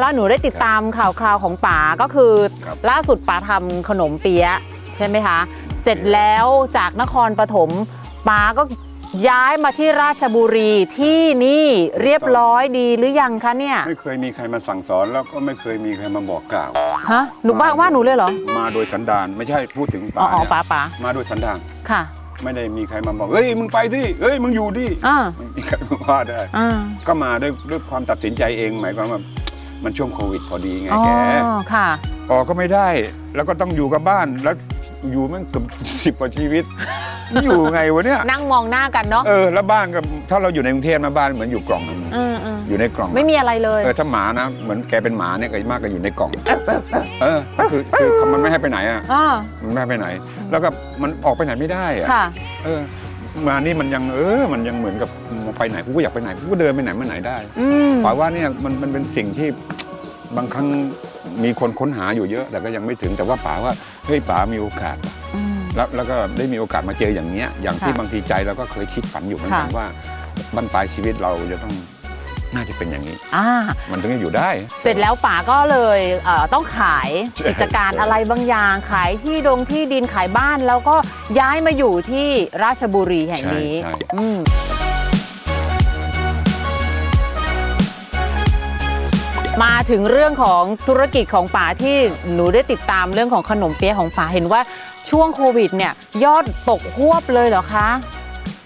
แล้วหนูได้ติดตามข่าวคราวของป๋าก็คือ ครับล่าสุดป๋าทำขนมเปี๊ยะใช่ไหมคะ เสร็จแล้วจากนครปฐมป๋าก็ย้ายมาที่ราชบุรีที่นี่เรียบร้อยดีหรือยังคะเนี่ยไม่เคยมีใครมาสั่งสอนแล้วก็ไม่เคยมีใครมาบอกกล่าว ฮะหนูบ้าว่าหนูเลยเหรอมาโดยสันดานไม่ใช่พูดถึงอ๋อป่าอ๋อเนี่ยป๋าป๋ามาโดยสันดานค่ะ ไม่ได้มีใครมาบอกเฮ้ยมึงไปที่เฮ้ยมึงอยู่ดิอ่า ไม่มีใครมาว่าได้ อ่าก็มาด้วยด้วยความตัดสินใจเองหมายความว่า มันช่วงโควิดพอดีไงอ๋อแก ค่ะ ออกก็ไม่ได้ แล้วก็ต้องอยู่กับบ้าน แล้วอยู่มันเกือบสิบกว่าชีวิตอยู่ไงวะเนี่ย นั่งมองหน้ากันเนาะเออ แล้วบ้านก็ถ้าเราอยู่ในกรุงเทพนะบ้านเหมือนอยู่กล่องนึงอืมอืมอยู่ในกล่อง ไม่มีอะไรเลย เออถ้าหมานะ เหมือนแกเป็นหมาเนี่ยก็มากก็อยู่ในกล่อง เออก็คือคือมันไม่ให้ไปไหนอะ อ่า มันไม่ให้ไปไหน แล้วก็มันออกไปไหนไม่ได้อะ ค่ะ เออ มานี่มันยังเออ มันยังเหมือนกับไปไหนกูก็อยากไปไหนกูก็เดินไปไหนมาไหนได้ อืมป๋าว่าเนี่ยมันมันเป็นสิ่งที่ บางครั้งมีคนค้นหาอยู่เยอะ แต่ก็ยังไม่ถึงแต่ว่าป๋าว่าเฮ้ยป๋ามีโอกาส อืม แล้วแล้วก็ได้มีโอกาสมาเจออย่างเนี้ยอย่างที่ค่ะบางทีใจเราก็เคยคิดฝันอยู่เหมือนกันค่ะ ว่าบรรปลายชีวิตเราจะต้องน่าจะเป็นอย่างนี้ อ่า มันถึงจะอยู่ได้ เสร็จแล้วป๋าก็เลยเอ่อต้องขายใช่กิจการใช่ อะไรบางอย่าง ขายที่ดงที่ดินขายบ้านแล้วก็ย้ายมาอยู่ที่ราชบุรีแห่งนี้ใช่ใช่อืม มาถึงเรื่องของธุรกิจของป๋าที่หนูได้ติดตามเรื่องของขนมเปี๊ยะของป๋าเห็นว่าช่วงโควิดเนี่ยยอดตกหวบเลยเหรอคะ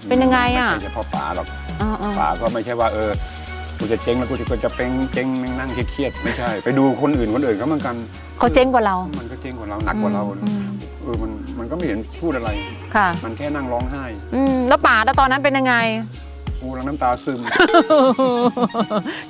เป็นยังไงอะไม่ใช่เฉพาะป๋าหรอกอ่าป๋าก็ไม่ใช่ว่าเออกูจะเจ๊งแล้วกูจะกูจะเป็นเจ๊งนั่งเครียดๆไม่ใช่ ไปดูคนอื่นคนอื่นเขาเหมือนกันๆเขาเจ๊งกว่าเรา มันก็เจ๊งกว่าเราหนักกว่าเราอืม เออมันมันก็ไม่เห็นพูดอะไร ค่ะ มันแค่นั่งร้องไห้ อืมแล้วป๋าแล้วตอนนั้นเป็นยังไง กูรังน้ำตาซึม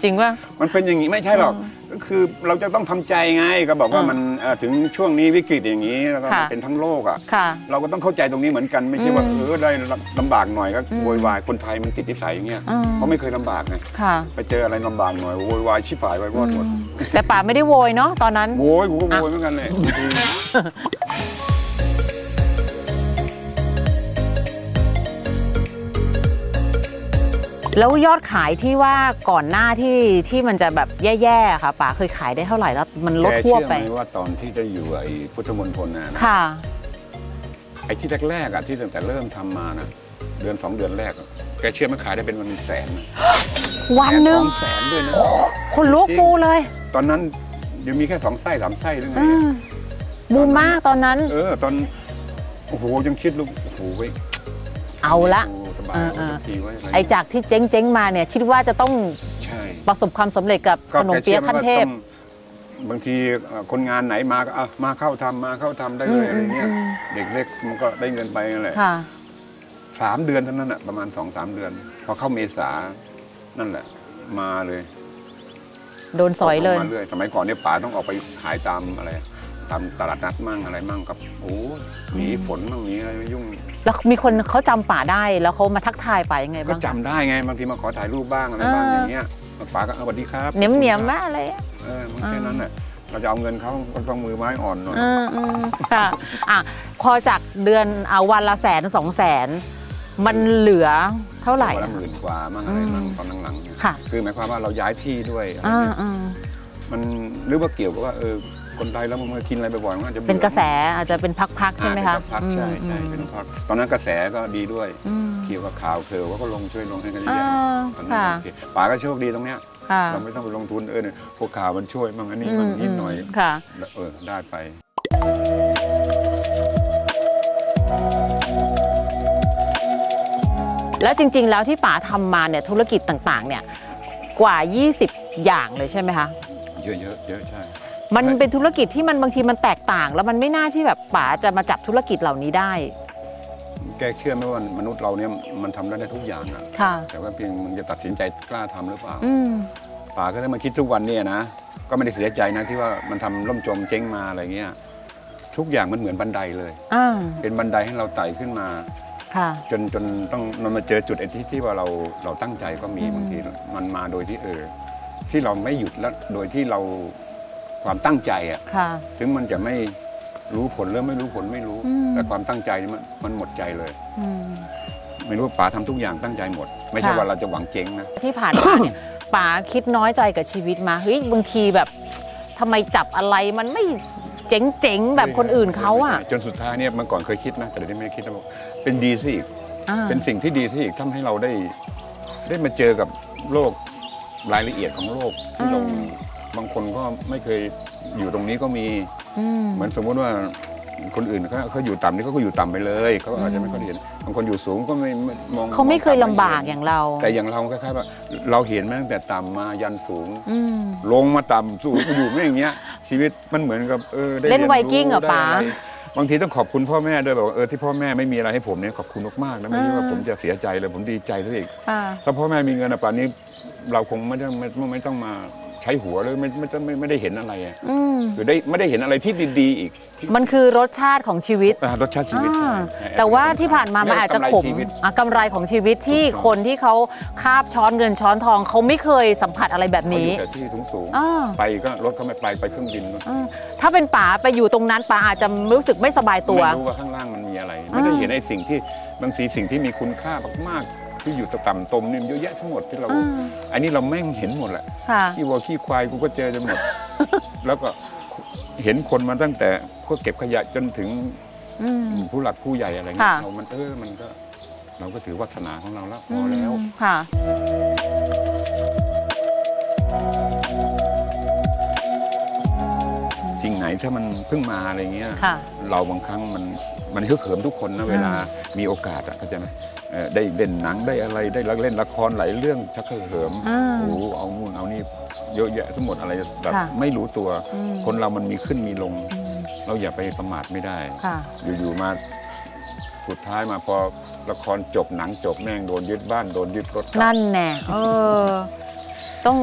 จริงป่ะ มันเป็นอย่างนี้ไม่ใช่หรอกก็คือเราจะต้องทำใจไงก็บอกว่าอืมมันเอ่อถึงช่วงนี้วิกฤตอย่างนี้แล้วก็ค่ะ มันเป็นทั้งโลกอะ ค่ะ เราก็ต้องเข้าใจตรงนี้เหมือนกันไม่ใช่ว่าอืมเออได้ลำบากหน่อยก็อืมโวยวายคนไทยมันติดนิสัยอย่างเงี้ยอืม เขาไม่เคยลำบากไงค่ะไปเจออะไรลำบากหน่อยโวยวายชิบหายไว้วอดหมดอืมแต่ป๋าไม่ได้โวยเนาะตอนนั้น โวยกูก็โวยเหมือนกันเลย แล้วยอดขายที่ว่าก่อนหน้าที่ที่มันจะแบบแย่ๆอะค่ะป๋าเคยขายได้เท่าไหร่แล้วมันลดแกทั่วเชื่อไป ไหมว่าตอนที่จะอยู่ไอ้พุทธมณฑลนะนะค่ะ ไอ้ที่แรกๆอะที่ตั้งแต่เริ่มทำมานะเดือนสองเดือนแรกอะแกเชื่อไหมขายได้เป็นวันแสนนะวันหนึ่งสองแสนด้วยนะ คนลุกจริง ฟูเลยตอนนั้นยังมีแค่สองไส้สามไส้หรือไงอืมบูมมากตอนนั้น เออ ตอนโอ้โหยังคิดลูกโอ้โหเว้ยเอาละ โอ้ สบายเออเออสักทีเว้ยะรไอจากที่เจ๊งๆมาเนี่ยคิดว่าจะต้องใช่ประสบความสำเร็จกับขนมเปี๊ยะขั้นเทพ ก็แกชื่อไหมว่าต้องบางทีเอ่อคนงานไหนมาก็อะมาเข้าทำมาเข้าทำได้เลยอืมอะไรเงี้ยอืมเด็กเล็กมันก็ได้เงินไปนั่นแหละค่ะ สามเดือนเท่านั้นอะประมาณสองสามเดือน พอเข้าเมษานั่นแหละ มาเลยโดนสอยเลย มาเรื่อยสมัยก่อนเนี่ยป๋าต้องออกไปขายตามอะไร ตามตลาดนัดมั่งอะไรมั่งกับโอ้หนีฝนมั่งหนีอะไรไม่ยุ่งแล้วมีคนเขาจำป่าได้แล้วเขามาทักทายป่ายังไงก็บ้างจำได้ไงบางทีมาขอถ่ายรูปบ้างอะไรบ้างอย่างเงี้ยป๋าก็เอาสวัสดีครับเหนียมเหนียมขอบคุณมาอะไรอะครับเออมันแค่นั้นแหละเราจะเอาเงินเขาก็ต้องมือไม้อ่อนหน่อย อืมอืมค่ะอะพอจากเดือนเอาวันละแสนสองแสนมันเหลือเท่าไหร่วันละอะ หมื่นกว่ามั่งอะไรมั่งอืมตอนหลังๆเนี่ยค่ะ คือหมายความว่าเราย้ายที่ด้วยอะไรอ่าเงี้ยอ่า มันหรือว่าเกี่ยวกับว่าเออ คนไทยแล้วมันมากินอะไรบ่อยๆมันอาจจะบื่อเป็นกระแสอาจจะเป็นพักๆใช่ไหมคะอ่าเป็นพักๆใช่ใช่อืม เป็นพักตอนนั้นกระแสก็ดีด้วย อืม เกี่ยวกับข่าวเพลว่าก็ลงช่วยลงให้กันเยอะอ่าแยะตอนนั้นค่ะ โอเคป๋าก็โชคดีตรงเนี้ยค่ะเราไม่ต้องไปลงทุนเออเนี่ยพวกข่าวมันช่วยมั่งอันนี้อืมั่งมนิดหน่อย มค่ะแล้วเออได้ไป แล้วจริง ๆ แล้วที่ป๋าทำมาเนี่ยธุรกิจต่างๆ เนี่ยกว่า 20 อย่างเลยใช่ไหมคะ เยอะเยอะเยอะใช่ มันใช่เป็นธุรกิจที่มันบางทีมันแตกต่าง แล้วมันไม่น่าที่แบบป๋าจะมาจับธุรกิจเหล่านี้ได้ แกเชื่อไหมว่ามนุษย์เราเนี่ยมันทำได้ทุกอย่างอะค่ะ แต่ว่าเพียงมันจะตัดสินใจกล้าทำหรือเปล่าอืม ป๋าก็ได้มาคิดทุกวันเนี่ยนะ ก็ไม่ได้เสียใจนะที่ว่ามันทำล่มจมเจ๊งมาอะไรเงี้ยทุกอย่างมันเหมือนบันไดเลย อ่า เป็นบันไดให้เราไต่ขึ้นมา ค่ะ จนจนต้องมันมาเจอจุดไอ้ที่ที่ว่าเราเราตั้งใจก็มีอืม บางทีมันมาโดยที่เออ ที่เราไม่หยุดแล้วโดยที่เรา ความตั้งใจอะค่ะ ถึงมันจะไม่รู้ผลหรือไม่รู้ผลไม่รู้ อืม แต่ความตั้งใจนี่มันมันหมดใจเลย อืมไม่รู้ว่าป๋าทำทุกอย่างตั้งใจหมด ไม่ใช่ค่ะว่าเราจะหวังเจ๊งนะ ที่ผ่านมาเนี่ย ป๋าคิดน้อยใจกับชีวิตมาเฮ้ยบางทีแบบทำไมจับอะไรมันไม่เจ๋งๆแบบคนอื่นเขาอะจนสุดท้ายเนี่ยเมื่อก่อนเคยคิดนะแต่เดี๋ยวนี้ไม่คิดแล้วบอกเป็นดีสิอีกอ่า เป็นสิ่งที่ดีที่อีกทำให้เราได้ ได้มาเจอกับโลกรายละเอียดของโลกที่เรา บางคนก็ไม่เคยอยู่ตรงนี้ก็มี อืม เหมือนสมมุติว่าคนอื่นเขาเขาอยู่ต่ำนี่เขาก็อยู่ต่ำไปเลยเขาอาจจะไม่ค่อยเห็นบางคนอยู่สูงก็ไม่ไม่มองเขาไม่เคยองลำต่ำบากอย่างเรา แต่อย่างเราคล้ายๆว่าเราเห็นมาตั้งแต่ต่ำมายันสูง อืม ลงมาต่ำสูงอยู่ไม่อย่างเงี้ย ชีวิตมันเหมือนกับเออได้เล่นรียไวกิ้งเหรอได้ะป๋าไรบางทีต้องขอบคุณพ่อแม่ด้วยบอกว่าเออที่พ่อแม่ไม่มีอะไรให้ผมเนี่ยขอบคุณมากๆนะไม่ใช่ว่าอ่าผมจะเสียใจเลยผมดีใจซะอีก อ่า ถ้าพ่อแม่มีเงินอะป่านนี้เราคงไม่ต้องไม่ไม่ต้องมาใช้หัวเลยไม่ไม่ไม่ไม่ไม่ได้เห็นอะไรอะอืมคือได้ไม่ได้เห็นอะไรที่ดีๆอีกที่มันคือรสชาติของชีวิต อ่ารสชาติชีวิตใช่อ่าใช่แต่ว่าที่ผ่านมามันอาจจะขมเรียกว่กำไรชีวิต อะกำไรของชีวิตที่ถูกต้องคนที่เขาคาบช้อนเงินช้อนทองเขาไม่เคยสัมผัสอะไรแบบเขาอนี้ ยู่แต่ที่สูงสูงๆอ่า ไปก็รถเขาไม่ไปไปเครื่องบินอ่าถ้าเป็นป๋าไปอยู่ตรงนั้นป๋าอาจจะรู้สึกไม่สบายตัว ไม่รู้ว่าข้างล่างมันมีอะไร ไม่ได้เห็นไอ้สิ่งที่บางทีสิ่งที่มีคุณค่ามากๆ ที่อยู่ต่ำตมนี่มันเยอะแยะทั้งหมดที่เราอ่าอันนี้เราแม่งเห็นหมดแหละค่ะ ขี้วัวขี้ควายกูก็เจอจนหมด แล้วก็เห็นคนมาตั้งแต่พวกเก็บขยะจนถึงอืม ผู้หลักผู้ใหญ่อะไรเงี้ยค่ะ เรามันเออมันก็ เราก็ถือวาสนาของเราแล้วพอแล้ว มค่ะ สิ่งไหนถ้ามันเพิ่งมาอะไรเงี้ย ค่ะ เราบางครั้งมันมันฮึกเหิมทุกคนนะเวลามีโอกาสอะเข้าใจไหม เอ่อได้เล่นหนังได้อะไรได้เล่นละครหลายเรื่องชักฮึกเหิมอ่าโอ้โหเอานู่นเอานี่เยอะแยะทั้งหมดอะไรแบบค่ะไม่รู้ตัว อืม คนเรามันมีขึ้นมีลงอืมเราอย่าไปประมาทไม่ได้ ค่ะ อยู่ๆมาสุดท้ายมาพอละครจบหนังจบแม่งโดนยึดบ้านโดนยึดรถกลับ นั่นแน่เออ ต้อง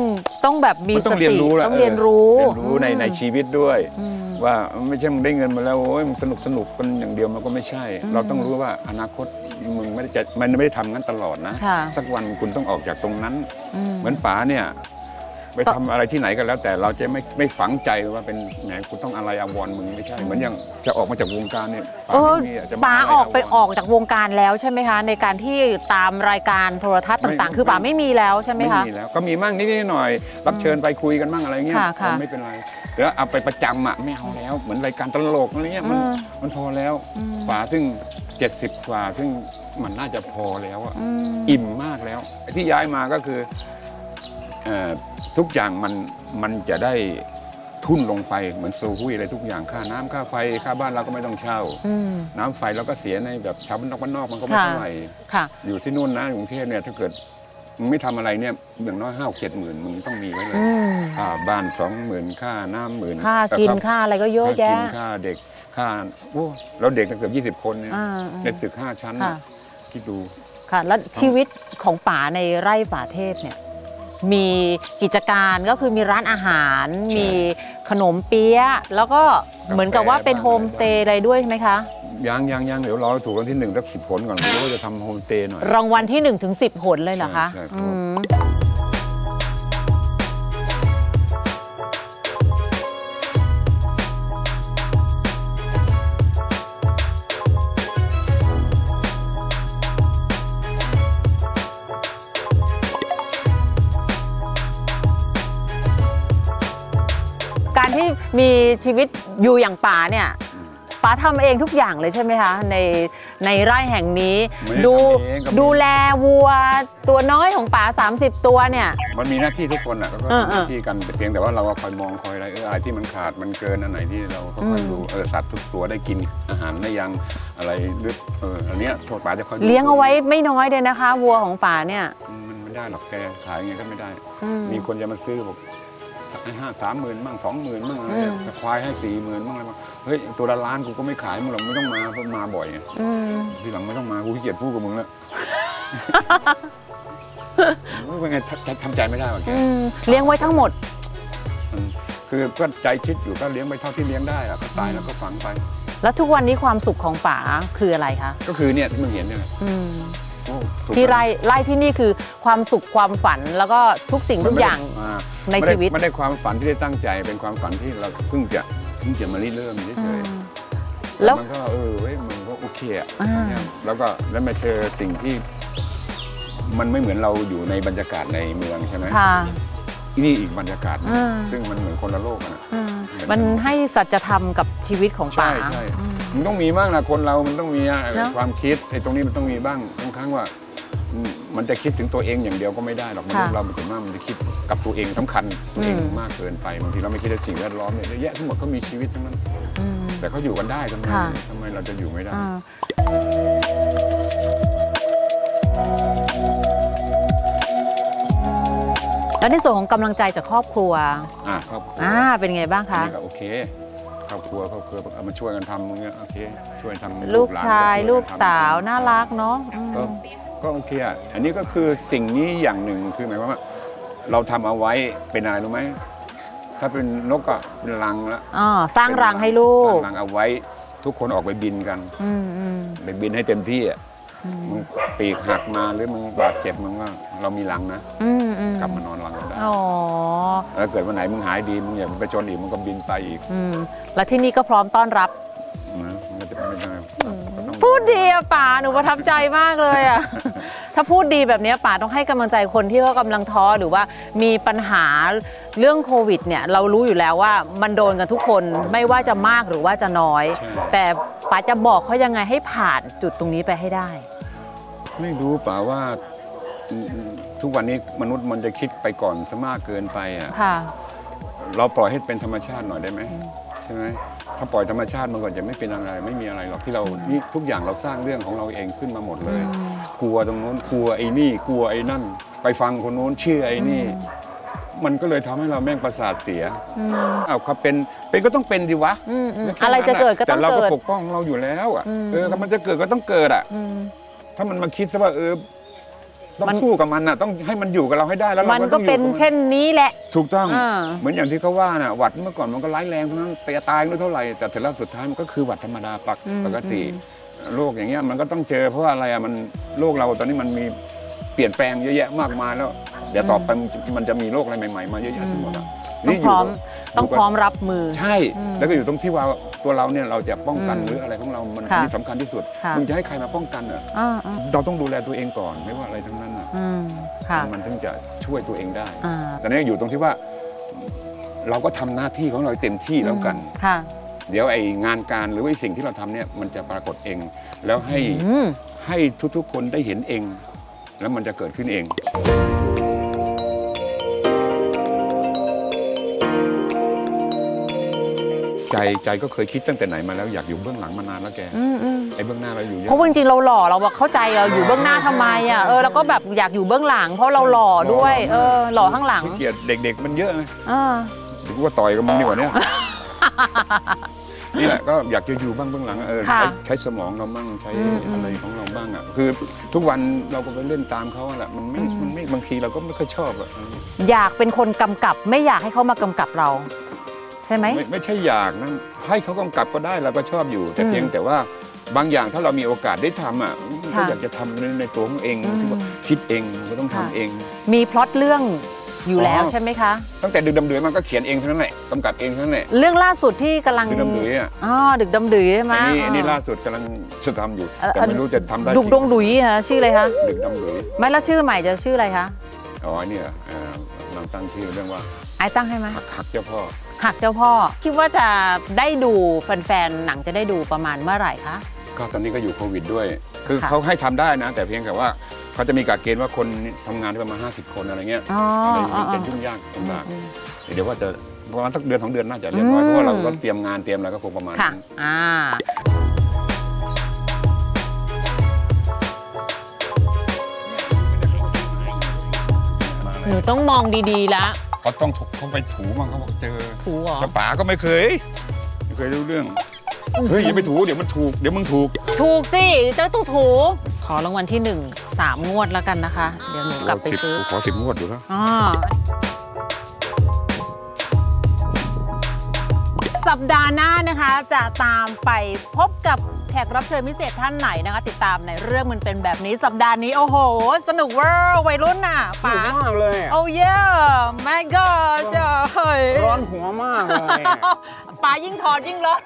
ต้องแบบมีมันสต้องเรียนติรู้แหละต้องเรียนรู้เรียนรู้ในอืมในชีวิตด้วย อืม ว่าไม่ใช่มึงได้เงินมาแล้วโอ้ยมึงสนุกสนุกกันอย่างเดียวมันก็ไม่ใช่อืมเราต้องรู้ว่าอนาคตมึงไม่ได้จะมันไม่ได้ทำงั้นตลอดนะ ค่ะสักวันคุณต้องออกจากตรงนั้น อืม เหมือนป๋าเนี่ย ไปต่อทำอะไรที่ไหนกันแล้ว แต่เราจะไม่ไม่ฝังใจว่าเป็นแหมคุณต้องอะไรอาวรณ์มึงไม่ใช่เหมือนอย่างจะออกมาจากวงการเนี่ยป๋าเออไม่มีะจะมป๋าะรออกไปวรณ์ออกจากวงการแล้วใช่ไหมคะ ในการที่ตามรายการโทรทัศน์ไม่ต่างๆ คือป๋าไม่มีแล้วใช่ไหมไม่คะ มีแล้วก็มีมั่งนิดๆหน่อยๆรับเชิญไปคุยกันมั่งอะไรเงี้ยค่ะค่ะไม่เป็นไรเดี๋ยวเอาไปประจำอะไม่เอาแล้ว เหมือนรายการตลกอะไรเงี้ยมันเออมันพอแล้วอืมป๋าซึ่ง 70กว่าซึ่งมันน่าจะพอแล้วอะอืม อิ่มมากแล้วไอ้ที่ย้ายมาก็คือเอ่อ ทุกอย่างมันมันจะได้ทุนลงไปเหมือนซูฮุยอะไรทุกอย่างค่าน้ำค่าไฟค่าบ้านเราก็ไม่ต้องเช่า อืม น้ำไฟเราก็เสียในแบบชาวบ้านนอกบ้านนอกมันก็ไม่ค่ะ เท่าไหร่ ค่ะ อยู่ที่นู่นนะกรุงเทพเนี่ยถ้าเกิดมึงไม่ทำอะไรเนี่ยอย่างน้อยห้าเจ็ดหมื่นมึงต้องมีไว้เลยอืม ค่าบ้านสองหมื่นค่าน้ำหมื่นค่ากินค่าอะไรก็เยอะค่ากิแยะนค่าเด็กค่าโอ้เราเด็กตั้งเกือบยี่สิบคนเนี่ยอ่าในตึกห้าชั้นค่ะน่ะ คิดดู ค่ะ แล้วชีวิตของป๋าในไร่ป่าเทพเนี่ย มีกิจการก็คือมีร้านอาหารใช่มีขนมเปี๊ยะแล้วก็กาแฟเหมือนกับว่าเป็นบ้างโฮมสเตย์อะไรด้วยใช่ไหมคะ ยังยังยังเดี๋ยวรอให้ถูกวันที่หนึ่งสักสิบผลก่อนไม่รู้ว่าจะทำโฮมสเตย์หน่อยรางวัลที่1ถึง10หนเลยเหรอคะใช่ใช่ครับอืม การที่มีชีวิตอยู่อย่างป๋าเนี่ยป๋าทำเองทุกอย่างเลยใช่ไหมคะ ในในไร่แห่งนี้ ไม่ได้ดูทำเองก็มี ดูแลวัวตัวน้อยของป๋า30 ตัวเนี่ย มันมีหน้าที่ทุกคนอะก็เออ ทำหน้าที่กันแต่เพียงแต่ว่าเราก็คอยมองคอยอะไรเอออะไรที่มันขาดมันเกินอันไหนที่เราก็คอยอืมดูเออสัตว์ทุกตัวได้กินอาหารได้ยังอะไรหรือเอออันเนี้ยโทษป๋าจะคอยดูเลี้ยงเอาไว้ไม่น้อยเลยนะคะ วัวของป๋าเนี่ย มันไม่ได้หรอกแกขายไงก็ไม่ได้ อืม มีคนจะมาซื้อบอก ให้ห้าสามหมื่นบ้างสองหมื่นบ้างอะไรอืมแต่ควายให้สี่หมื่นบ้างอะไรบ้างเฮ้ยตัวละล้านกูก็ไม่ขายมึงหรอกไม่ต้องมาเพราะมาบ่อยไงอืมทีหลังไม่ต้องมากูขี้เกียจพูดกับมึงแล้วเป็นไงทำทำใจไม่ได้หรอแก อืมเลี้ยงไว้ทั้งหมด อืมคือก็ใจคิดอยู่ก็เลี้ยงไปเท่าที่เลี้ยงได้อะก็ตายแล้วก็ฝังไป แล้วทุกวันนี้ความสุขของป๋าคืออะไรคะก็คือเนี่ยที่มึงเห็นเนี่ยแหละอืมโอ้สุข ที่ไร่ไร่ที่นี่คือความสุขความฝันแล้วก็ทุกสิ่งมันทุกไม่อได้ย่างอ่าในไม่ได้ชีวิตไม่ได้ความฝันที่ได้ตั้งใจเป็นความฝันที่เราเพิ่งจะเพิ่งจะมาริเริ่มเฉอืยมๆแล้วมันก็เออเว้ยมันก็โอเคอะอ่าแล้วก็แล้วมาเจอสิ่งที่มันไม่เหมือนเราอยู่ในบรรยากาศในเมืองใช่ไหมค่ะนี่อีกบรรยากาศหนึ่งอืมซึ่งมันเหมือนคนละโลกกันอะอืมมันให้สัจธรรมกับชีวิตของป๋าใช่ใช่อื มมันต้องมีบ้างนะคนเรามันต้องมีอะเนอะ ความคิดไอ้ตรงนี้มันต้องมีบ้างบางครั้งว่าอืมมันจะคิดถึงตัวเองอย่างเดียวก็ไม่ได้หรอกมนุษย์เรามันถึงมากมันจะคิดกับตัวเองสำคัญตัวเองมากเกินไปบางทีเราไม่คิดในสิ่งแวดล้อมเนี่ยเยอะแยะทั้งหมดเขามีชีวิตทั้งนั้น อืม แต่เขาอยู่กันได้ทำไมค่ะ ทำไมเราจะอยู่ไม่ได้ อ่าแล้วในส่วนของกำลังใจจากครอบครัวอ่าครอบครัวอ่าเป็นไงบ้างอันคะ นี้ก็โอเค ครอบครัวครอบครัวเอามาช่วยกันทำอย่างเงี้ยโอเคช่วยทำลูกหนชายช่วลูนกทำสาวน่ารักเนาะอืมก็ก็โอเคอะอันนี้ก็คือสิ่งนี้อย่างหนึ่งคือหมายความว่า เราทำเอาไว้เป็นอะไรรู้ไหมถ้าเป็นนกก็เป็นรังละอ๋อสร้างรังให้ลูกสร้างรังเอาไว้ ทุกคนออกไปบินกันอืมอืมไปบินให้เต็มที่อะมึงปีกหักมาหรือมึงบาดเจ็บมึงก็เรามีรังนะ อืม อืมกลับมานอนรังเราได้อ๋อแล้วเกิดวันไหนมึงหายดีมึงอยากไปชนอีกมึงก็บินไปอีกอืมแล้วที่นี่ก็พร้อมต้อนรับ นะมันก็จะไม่ได้ก็ต้องพูดดีอะป๋าหนูประทับใจมากเลยอะ ถ้าพูดดีแบบเนี้ยป๋าต้องให้กำลังใจคนที่เขากำลังท้อหรือว่ามีปัญหาเรื่องโควิดเนี่ยเรารู้อยู่แล้วว่ามันโดนกันทุกคนไม่ว่าจะมากหรือว่าจะน้อยใช่แต่ป๋าจะบอกเขายังไงให้ผ่านจุดตรงนี้ไปให้ได้ ไม่รู้ป่าว่าอืม ทุกวันนี้มนุษย์มันจะคิดไปก่อนซะมากเกินไปอะค่ะ เราปล่อยให้เป็นธรรมชาติหน่อยได้ไหมใช่ไหมถ้าปล่อยธรรมชาติมันก็จะไม่เป็นอะไร ไม่มีอะไรหรอกที่เรานี่ทุกอย่างเราสร้างเรื่องของเราเองขึ้นมาหมดเลย กลัวตรงโน้นกลัวไอ้นี่กลัวไอ้นั่น ไปฟังคนโน้นเชื่อไอ้นี่ มันก็เลยทำให้เราแม่งประสาทเสียอ้าวครับเป็นเป็นก็ต้องเป็นดิวะอืมอืมแค่อะไรจะนั้นเกิดก็ต้องแต่เราก็เกิดปกป้องเราอยู่แล้วอะอืมเออมันจะเกิดก็ต้องเกิดอะอืมถ้ามันมาคิดซะว่าเออ ต้อมังนสู้กับมันน่ะต้องให้มันอยู่กับเราให้ได้แล้วเรามันก็ก็ต้องอยู่เป็นกับมัเช่นนี้แหละ ถูกต้องอ่าเหมือนอย่างที่เขาว่าน่ะหวัดเมื่อก่อนมันก็ร้ายแรงทั้งนั้นแต่ตายไม่รู้เท่าไหร่แต่เสร็จแล้วสุดท้ายมันก็คือหวัดธรรมดาปกปกติโรคอย่างเงี้ยมันก็ต้องเจอเพราะว่าอะไรอะมันโรคเราตอนนี้มันมีเปลี่ยนแปลงเยอะแยะมากมายแล้ว เดี๋ยวต่อไปมันจะมันจะมีโรคอะไรใหม่ๆมาเยอะแยะสมหมดอะ ต้องพร้อมยู่กับต้องพร้อมรับมือ ใช่ แล้วก็อยู่ตรงที่ว่าตัวเราเนี่ยเราจะป้องกันอืมหรืออะไรของเรา มันค่ะนี่สำคัญที่สุด ค่ะ มึงจะให้ใครมาป้องกันอะ อ่าอ่าเราต้องดูแลตัวเองก่อนไม่ว่าอะไรทั้งนั้นอะ อืมค่ะมันถึงจะช่วยตัวเองได้ อ่าแต่นี่อยู่ตรงที่ว่าเราก็ทำหน้าที่ของเราเต็มที่แล้วกัน ค่ะ เดี๋ยวไอ้งานการหรือว่าไอ้สิ่งที่เราทำเนี่ยมันจะปรากฏเอง แล้วให้อืม ให้ทุกๆคนได้เห็นเอง แล้วมันจะเกิดขึ้นเอง ใจใจก็เคยคิดตั้งแต่ไหนมาแล้วอยากอยู่เบื้องหลังมานานแล้วแกอืมอืมไอ้เบื้องหน้าเราอยู่เยเพราะอะ ว่าจริงๆเราหล่อเราแบบเข้าใจเราอยู่เบื้องหน้าทำไมอะเออแล้วก็แบบอยากอยู่เบื้องหลัง เพราะเราหล่อด้วยเออหล่อข้างหลังไม่เกลียดเด็ก ๆ มันเยอะไงเออหรือว่าต่อยกับมึงดีกว่าเนี่ย นี่แหละก็อยากจะอยู่บ้างเบื้องหลังอะเออค่ะใช้ใช้สมองเราบ้างใช้อืมอะไรของเราบ้างอะคือทุกวันเราก็ไปเล่นตามเขาอะแหละมันไม่มันไม่บางทีเราก็ไม่ค่อยชอบอะอยากเป็นคนกำกับ ไม่อยากให้เขามากำกับเรา ใช่ไหม ไม่ไม่ใช่อยากนะให้เขากำกับก็ได้เราก็ชอบอยู่ แต่อืมเพียงแต่ว่าบางอย่างถ้าเรามีโอกาสได้ทำอะก็ค่ะอยากจะทำในในตัวของเองอืมที่ว่าคิดเองก็ต้องทำค่ะเอง มีพล็อตเรื่องอยู่แล้วอ๋อ ใช่ไหมคะ ตั้งแต่ดึกดำเดือยมันก็เขียนเองเท่านั้นแหละกำกับเองเท่านั้นแหละเรื่องล่าสุดที่กำลังดึกดำเดือยอะอ๋อดึกดำดืยใช่ไหมอันนี้อันนี้อ๋อล่าสุดกำลังจะทำอยู่ เอ่อแต่ไม่รู้จะทำได้ดุกจริดงดุยฮะชื่ออะไรคะดึกดำเดือยไม่แล้วชื่อใหม่จะชื่ออะไรคะอ๋ออันเนี่ยเอ่อเราตั้งชื่อเรื่องว่าไอ้ตั้งให้ไหมหักหักเจ้าพ่อ หักเจ้าพ่อคิดว่าจะได้ดูแฟนๆหนังจะได้ดูประมาณเมื่อไหร่คะ ก็ตอนนี้ก็อยู่โควิดด้วย คือค่ะเขาให้ทำได้นะ แต่เพียงแต่ว่าเขาจะมีกฎเกณฑ์ว่าคนทำงานได้ประมาณ 50 คนอะไรเงี้ยอ๋ออะไรอ๋อมันอ๋จะอยุ่งยากลำบากอืมเดี๋ยวว่าจะประมาณสักเดือนสองเดือนน่าจะเรียบร้อย อืม เพราะว่าเราก็เตรียมงานเตรียมอะไรก็คงประมาณค่ะ นั้นอ่า หนูต้องมองดีๆละ เขาต้องถูกเขาไปถูบ้างเขาบอกเจอถูเหรอ แต่ป๋าก็ไม่เคยไม่เคยรู้เรื่องเฮ้ยอย่าไปถูเดี๋ยวมันถูกเดี๋ยวมึงถูกถูกสิเจ้าตู่ถู ขอรางวัลที่หนึ่งสามงวดแล้วกันนะคะ เดี๋ยวหนูกลับไปซื้อขอสิบงวดอยู่แล้วอ๋อสัปดาห์หน้านะคะจะตามไปพบกับแขกรับเชิญพิเศษท่านไหนนะคะ ติดตามในเรื่องมันเป็นแบบนี้สัปดาห์นี้ โอ้โห สนุกเวอร์วัยรุ่นน่ะสนุป๋ากมากเลยอะโอ้เย่แม่ก็จะเฮ้ยร้อนหัวมากเลยอะป๋ายิ่งถอดยิ่งร้อน